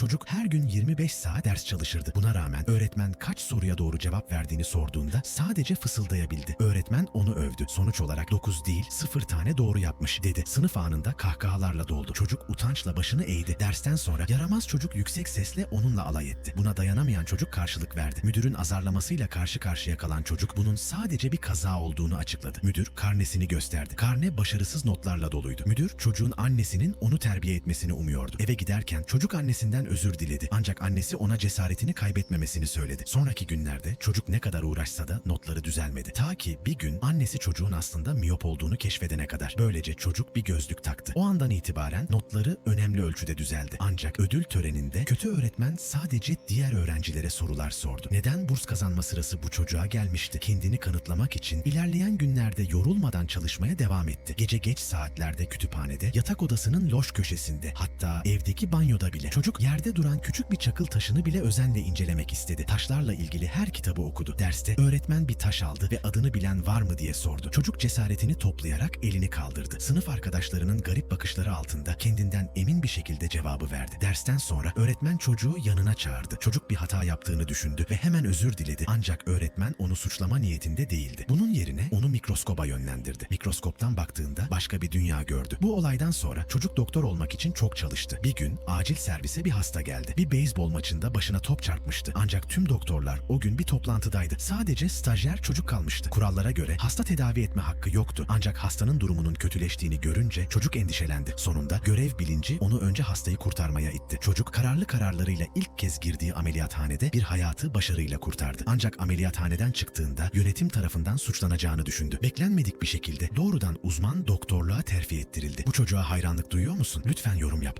Çocuk her gün 25 saat ders çalışırdı. Buna rağmen öğretmen kaç soruya doğru cevap verdiğini sorduğunda sadece fısıldayabildi. Öğretmen onu övdü. Sonuç olarak 9 değil 0 tane doğru yapmış dedi. Sınıf anında kahkahalarla doldu. Çocuk utançla başını eğdi. Dersten sonra yaramaz çocuk yüksek sesle onunla alay etti. Buna dayanamayan çocuk karşılık verdi. Müdürün azarlamasıyla karşı karşıya kalan çocuk bunun sadece bir kaza olduğunu açıkladı. Müdür karnesini gösterdi. Karne başarısız notlarla doluydu. Müdür çocuğun annesinin onu terbiye etmesini umuyordu. Eve giderken çocuk annesinden özür diledi. Ancak annesi ona cesaretini kaybetmemesini söyledi. Sonraki günlerde çocuk ne kadar uğraşsa da notları düzelmedi. Ta ki bir gün annesi çocuğun aslında miyop olduğunu keşfedene kadar. Böylece çocuk bir gözlük taktı. O andan itibaren notları önemli ölçüde düzeldi. Ancak ödül töreninde kötü öğretmen sadece diğer öğrencilere sorular sordu. Neden burs kazanma sırası bu çocuğa gelmişti? Kendini kanıtlamak için ilerleyen günlerde yorulmadan çalışmaya devam etti. Gece geç saatlerde kütüphanede, yatak odasının loş köşesinde, hatta evdeki banyoda bile. Çocuk yerde duran küçük bir çakıl taşını bile özenle incelemek istedi. Taşlarla ilgili her kitabı okudu. Derste öğretmen bir taş aldı ve adını bilen var mı diye sordu. Çocuk cesaretini toplayarak elini kaldırdı. Sınıf arkadaşlarının garip bakışları altında kendinden emin bir şekilde cevabı verdi. Dersten sonra öğretmen çocuğu yanına çağırdı. Çocuk bir hata yaptığını düşündü ve hemen özür diledi. Ancak öğretmen onu suçlama niyetinde değildi. Bunun yerine onu mikroskoba yönlendirdi. Mikroskoptan baktığında başka bir dünya gördü. Bu olaydan sonra çocuk doktor olmak için çok çalıştı. Bir gün acil servise bir hasta geldi. Bir beyzbol maçında başına top çarpmıştı. Ancak tüm doktorlar o gün bir toplantıdaydı. Sadece stajyer çocuk kalmıştı. Kurallara göre hasta tedavi etme hakkı yoktu. Ancak hastanın durumunun kötüleştiğini görünce çocuk endişelendi. Sonunda görev bilinci onu önce hastayı kurtarmaya itti. Çocuk kararlı kararlarıyla ilk kez girdiği ameliyathanede bir hayatı başarıyla kurtardı. Ancak ameliyathaneden çıktığında yönetim tarafından suçlanacağını düşündü. Beklenmedik bir şekilde doğrudan uzman doktorluğa terfi ettirildi. Bu çocuğa hayranlık duyuyor musun? Lütfen yorum yap.